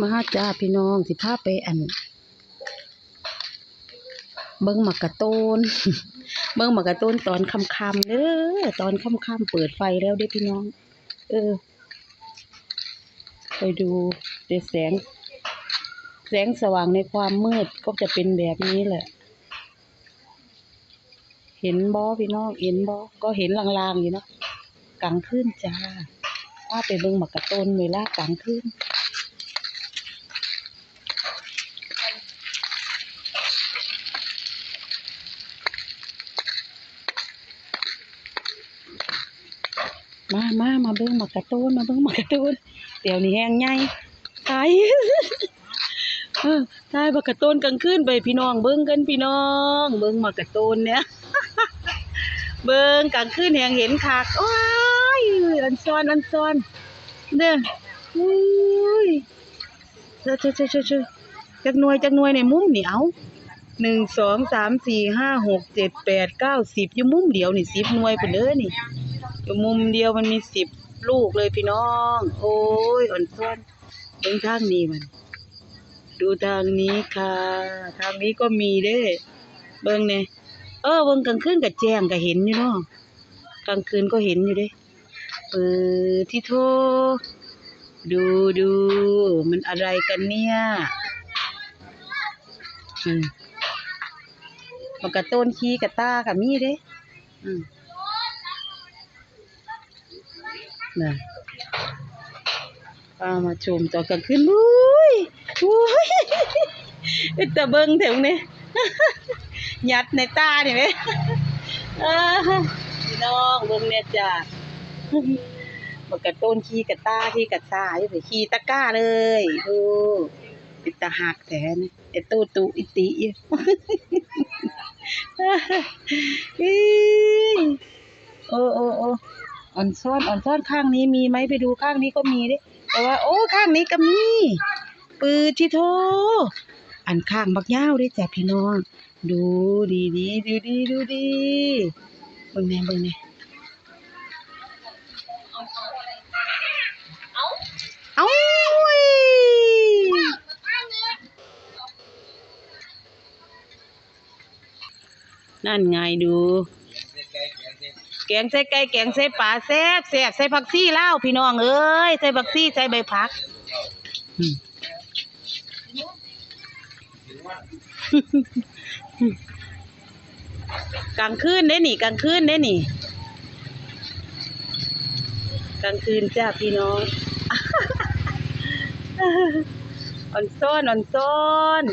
มาจ้าพี่น้องสิพาไปอัน เบิ่งหมากกะโตนเบิ่งหมากกะโตนตอนค่ำๆเด้อตอนค่ำๆเปิดไฟแล้วเด้พี่น้อง เออ ไปดูเดี๋ยวแสง แสงสว่างในความมืดก็จะเป็นแบบนี้แหละ เห็นบ่พี่น้องเห็นบ่ก็เห็นลางๆอยู่เนาะกลางคืนจ้าว่าไปเบิ่งหมากกะโตนเวลากลางคืน มามามาเบิ่งหมากกะโตนมาเบิ่งหมากกะโตนเดี๋ยวนี้แห้งใหญ่ตายตายหมากกะโตนกลางคืนไปพี่น้อง เบิ่งกันพี่น้อง เบิ่งหมากกะโตนเนี่ยเบิ่งกลางคืนแหงเห็นคักโอ้ยอันซ้อนอันซ้อนเด้ออุ้ยเจ้าเจ้าเจ้าเจ้าจักหน่วยจักหน่วยในมุมนี่เอาหนึ่งสองสามสี่ห้าหกเจ็ดแปดเก้าสิบอยู่มุมเดียวนี่สิบหน่วยไปเลยนี่ อยู่มุมเดียวมันมีสิบลูกเลยพี่น้อง โอ้ยอ่อนซ้อนเบิ่งทางนี้มัน ดูทางนี้ค่ะ ทางนี้ก็มีเด้ เบิ่งเนี่ยเออเบิ่งกลางคืนกับแจ้งก็เห็นอยู่เนาะกลางคืนก็เห็นอยู่เด้เปิดที่โทดูดูมันอะไรกันเนี่ยอืมมันกระต้นขี้กระต้ากับมีเด้อืม น่ะป้ามาชมตอนกลางคืนอุ้ยอุ้ยเป็นตะเบิ้งแถวนี้ยัดในตาเนี่ไหมพี่น้องเบิ่งเนี่ยจ้ะมันกระต้นขี้กระตาที่กระซ่าอยู่ไปขี้ตะก้าเลยดูเป็นตาหักแท้นี่ไอ้ตู้ตุอิติอยู่อีโอ้โอ้โอ้ อ่อนซ่อนอ่อนซ่อนข้างนี้มีไหมไปดูข้างนี้ก็มีด้แต่ว่า โอ้ข้างนี้ก็มี ปืนที่โทอันข้างบักยาวด้จ้ะพี่น้อง ดูดีดีดูดีดูดีเบิ่งแน่เบิ่งแน่เอาเว้ยนั่นไงดู กงใส่ไก่แกงใส่ปลาแซ่บแซ่บใส่ผักซี่เล่าพี่น้องเอ้ยใส่ผักซี่ใส่ใบผักกลางคืนเด้นี่กลางคืนเด้นี่กลางคืนจ้าพี่น้องอ่อนซ้อนอ่อนซ้อน